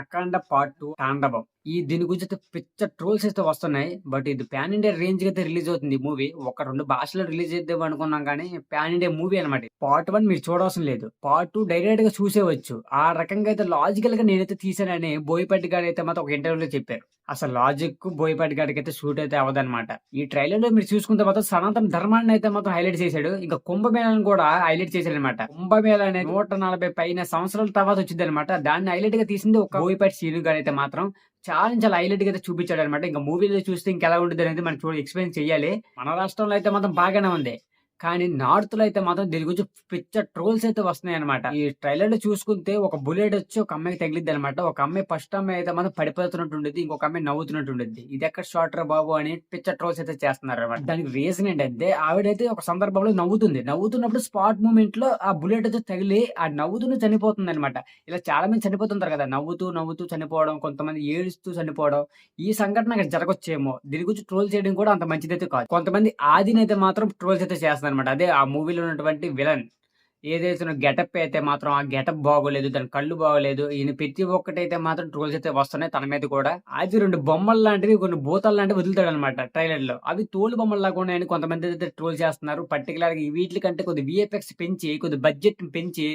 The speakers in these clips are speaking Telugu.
అఖండ పార్ట్ టూ తాండవం. ఈ దీని గురించి అయితే పిచ్చ ట్రోల్స్ అయితే వస్తున్నాయి. బట్ ఇది పాన్ ఇండియా రేంజ్కి అయితే రిలీజ్ అవుతుంది మూవీ ఒక రెండు భాషలో రిలీజ్ చేద్దాం అనుకున్నాం కానీ పాన్ ఇండియా మూవీ అనమాట పార్ట్ వన్ మీరు చూడవసరం లేదు. పార్ట్ టూ డైరెక్ట్గా చూసేవచ్చు. ఆ రకంగా అయితే లాజికల్గా నేనైతే తీసానని బోయపాటి గారు అయితే మాత్రం ఒక ఇంటర్వ్యూలో చెప్పారు. అసలు లాజిక్ బోయపాటి గారికి అయితే షూట్ అయితే అవ్వదన్నమాట. ఈ ట్రైలర్లో మీరు చూసుకుంటే మాత్రం సనాతన ధర్మాన్ని అయితే మాత్రం హైలైట్ చేశాడు. ఇంకా కుంభమేళాన్ని కూడా హైలైట్ చేశాడు అనమాట కుంభమేళ అనేది నూట నలభై పైన సంవత్సరాల తర్వాత వచ్చింది అనమాట దాన్ని హైలైట్గా తీసింది ఒక బోయపాటి సీను గారు అయితే మాత్రం చాలా చాలా హైలైట్గా చూపించాడు అనమాట ఇంకా మూవీలో చూస్తే ఇంకెలా ఉంటుంది అనేది మనం చూడ ఎక్స్పీరియన్స్ చేయాలి మన రాష్ట్రంలో అయితే మాత్రం బాగానే ఉంది. కానీ నార్త్లో అయితే మాత్రం దీని గురించి పిచ్చ ట్రోల్స్ అయితే వస్తున్నాయి అనమాట ఈ ట్రైలర్లో చూసుకుంటే ఒక బుల్లెట్ వచ్చి ఒక అమ్మాయికి తగిలిద్ది అనమాట ఒక అమ్మాయి ఫస్ట్ అమ్మాయి అయితే మాత్రం పడిపోతున్నట్టు ఉండేది ఇంకొక అమ్మాయి నవ్వుతున్నట్టు ఉండేది ఇది ఎక్కడ షార్ట్ రా బాబు అని పిచ్చ ట్రోల్స్ అయితే చేస్తున్నారు అనమాట దానికి రీజన్ ఏంటంటే ఆవిడైతే ఒక సందర్భంలో నవ్వుతుంది. నవ్వుతున్నప్పుడు స్పాట్ మూమెంట్లో ఆ బుల్లెట్ అయితే తగిలి ఆ నవ్వుతూనే చనిపోతుంది అనమాట ఇలా చాలా మంది చనిపోతుంటారు కదా నవ్వుతూ నవ్వుతూ చనిపోవడం కొంతమంది ఏడుస్తూ చనిపోవడం. ఈ సంఘటన జరగొచ్చేమో. దీని గురించి ట్రోల్ చేయడం కూడా అంత మంచిదైతే కాదు. కొంతమంది ఆదినైతే మాత్రం ట్రోల్స్ అయితే చేస్తారు చేస్తుంది అనమాట అదే ఆ మూవీలో ఉన్నటువంటి విలన్ ఏదైతే గెటప్ అయితే మాత్రం ఆ గెటప్ బాగోలేదు దాని కళ్ళు బాగోలేదు ఈయన ప్రతి ఒక్కటైతే మాత్రం ట్రోల్స్ అయితే వస్తున్నాయి తన మీద కూడా. అది రెండు బొమ్మలు లాంటివి కొన్ని భూతాలు లాంటివి వదులుతాడు అనమాట ట్రైలర్లో అవి తోలు బొమ్మలు లాగా ఉన్నాయని కొంతమంది అయితే ట్రోల్ చేస్తున్నారు. పర్టికులర్గా వీటి కంటే కొద్ది విఎఫ్ఎక్స్ పెంచి కొద్ది బడ్జెట్ పెంచి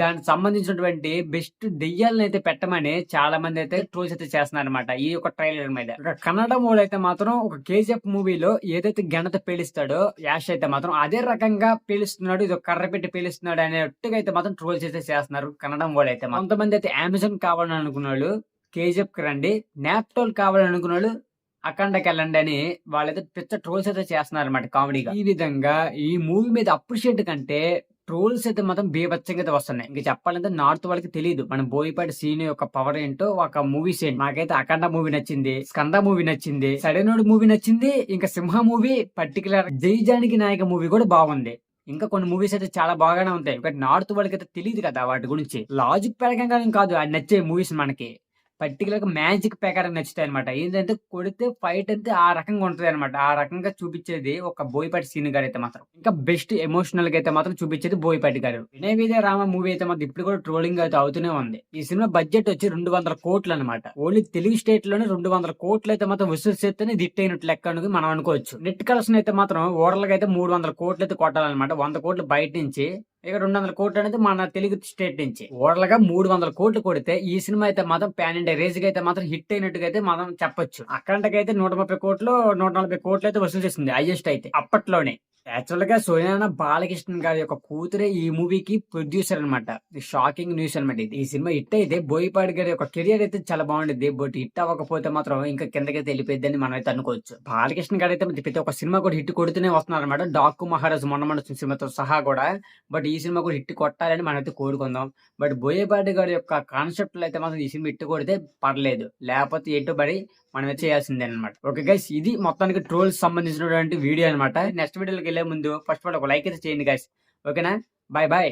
దానికి సంబంధించినటువంటి బెస్ట్ దెయ్యాలను అయితే పెట్టమని చాలా మంది అయితే ట్రోల్స్ అయితే చేస్తున్నారు అనమాట ఈ యొక్క ట్రైలర్ మీద. కన్నడ మూడు అయితే మాత్రం ఒక కేజీఎఫ్ మూవీలో ఏదైతే గణత పేలుస్తాడో యాష్ అయితే మాత్రం అదే రకంగా పేలుస్తున్నాడు ఇది కర్ర పెట్టి పేలుస్తున్నాడు అనేట్టుగా అయితే మాత్రం ట్రోల్స్ అయితే చేస్తున్నారు కన్నడ మూడు అయితే కొంతమంది అయితే అమెజాన్ కావాలని అనుకున్నాడు కేజీఎఫ్కి రండి నాప్టోల్ కావాలని అనుకున్నాడు అఖండకి వెళ్ళండి అని వాళ్ళైతే పిచ్చ ట్రోల్స్ అయితే చేస్తున్నారు అనమాట కామెడీగా. ఈ విధంగా ఈ మూవీ మీద అప్రిషియేట్ కంటే ట్రోల్స్ అయితే మాత్రం బీభత్సంగా అయితే వస్తున్నాయి. ఇంకా చెప్పాలంటే నార్త్ వాళ్ళకి తెలియదు మన బోయపాటి సీన్ యొక్క పవర్ ఏంటో ఒక మూవీస్ ఏంటి నాకైతే అఖండ మూవీ నచ్చింది స్కంద మూవీ నచ్చింది సడైనోడ్ మూవీ నచ్చింది ఇంకా సింహ మూవీ పర్టికులర్ జై జానికి నాయక మూవీ కూడా బాగుంది. ఇంకా కొన్ని మూవీస్ అయితే చాలా బాగానే ఉంటాయి. బట్ నార్త్ వాళ్ళకి అయితే తెలియదు కదా వాటి గురించి. లాజిక్ పరంగా కాదు అది నచ్చే మూవీస్ మనకి. పర్టికులర్గా మ్యాజిక్ ప్రకారం నచ్చుతాయి అనమాట ఏంటంటే కొడితే ఫైట్ అయితే ఆ రకంగా ఉంటది అనమాట ఆ రకంగా చూపించేది ఒక బోయపాటి సీన్ గారు అయితే మాత్రం. ఇంకా బెస్ట్ ఎమోషనల్గా అయితే మాత్రం చూపించేది బోయపాటి గారు. వినయ విజయ రామ మూవీ అయితే మాత్రం ఇప్పుడు కూడా ట్రోలింగ్ అయితే అవుతూనే ఉంది. ఈ సినిమా బడ్జెట్ వచ్చి రెండు వందల కోట్లు అనమాట ఓన్లీ తెలుగు స్టేట్లోనే రెండు వందల కోట్లు అయితే మాత్రం వసూలు చేస్తేనే దిట్ అయినట్టు లెక్క మనం అనుకోవచ్చు. నెట్ కలెక్షన్ అయితే మాత్రం ఓవర్లుగా అయితే మూడు వందల కోట్లు అయితే కొట్టాలన్నమాట. వంద కోట్లు బయట నుంచి ఇక రెండు వందల కోట్లు అనేది మన తెలుగు స్టేట్ నుంచి. ఓవర్లుగా మూడు వందల కోట్లు కొడితే ఈ సినిమా అయితే మాత్రం ప్యాన్ ఇండియా రేజ్ అయితే మాత్రం హిట్ అయినట్టుగా అయితే మనం చెప్పొచ్చు. అక్కడికైతే నూట ముప్పై కోట్లు నూట నలభై కోట్లు అయితే వసూలు చేస్తుంది హైయెస్ట్ అయితే అప్పట్లోనే. యాక్చువల్గా సోనియాన బాలకృష్ణ గారి యొక్క కూతురే ఈ మూవీకి ప్రొడ్యూసర్ అనమాట షాకింగ్ న్యూస్ అనమాట ఇది. ఈ సినిమా హిట్ అయితే బోయిపాడి గారి యొక్క కెరియర్ అయితే చాలా బాగుండేది బట్ హిట్ అవ్వకపోతే మాత్రం ఇంకా కిందకైతే వెళ్ళిపోయింది అని మనం అయితే అనుకోవచ్చు. బాలకృష్ణ గారు అయితే ప్రతి ఒక్క సినిమా కూడా హిట్ కొడుతూనే వస్తున్నారు అనమాట డాకు మహారాజ్ మొన్న మన సినిమాతో సహా కూడా. బట్ ఈ ఈ సినిమా కూడా హిట్ కొట్టాలని మనమైతే కోరుకుందాం. బట్ బోయపాటి గారి యొక్క కాన్సెప్ట్ అయితే మాత్రం ఈ సినిమా హిట్ కొడితే పర్లేదు. లేకపోతే ఎటు పడి మనం చేయాల్సిందే అనమాట ఓకే గైస్ ఇది మొత్తానికి ట్రోల్స్ సంబంధించినటువంటి వీడియో అనమాట నెక్స్ట్ వీడియోకి వెళ్ళే ముందు ఫస్ట్ ఆఫ్ ఆల్ ఒక లైక్ అయితే చేయండి గైస్ ఓకేనా? Bye bye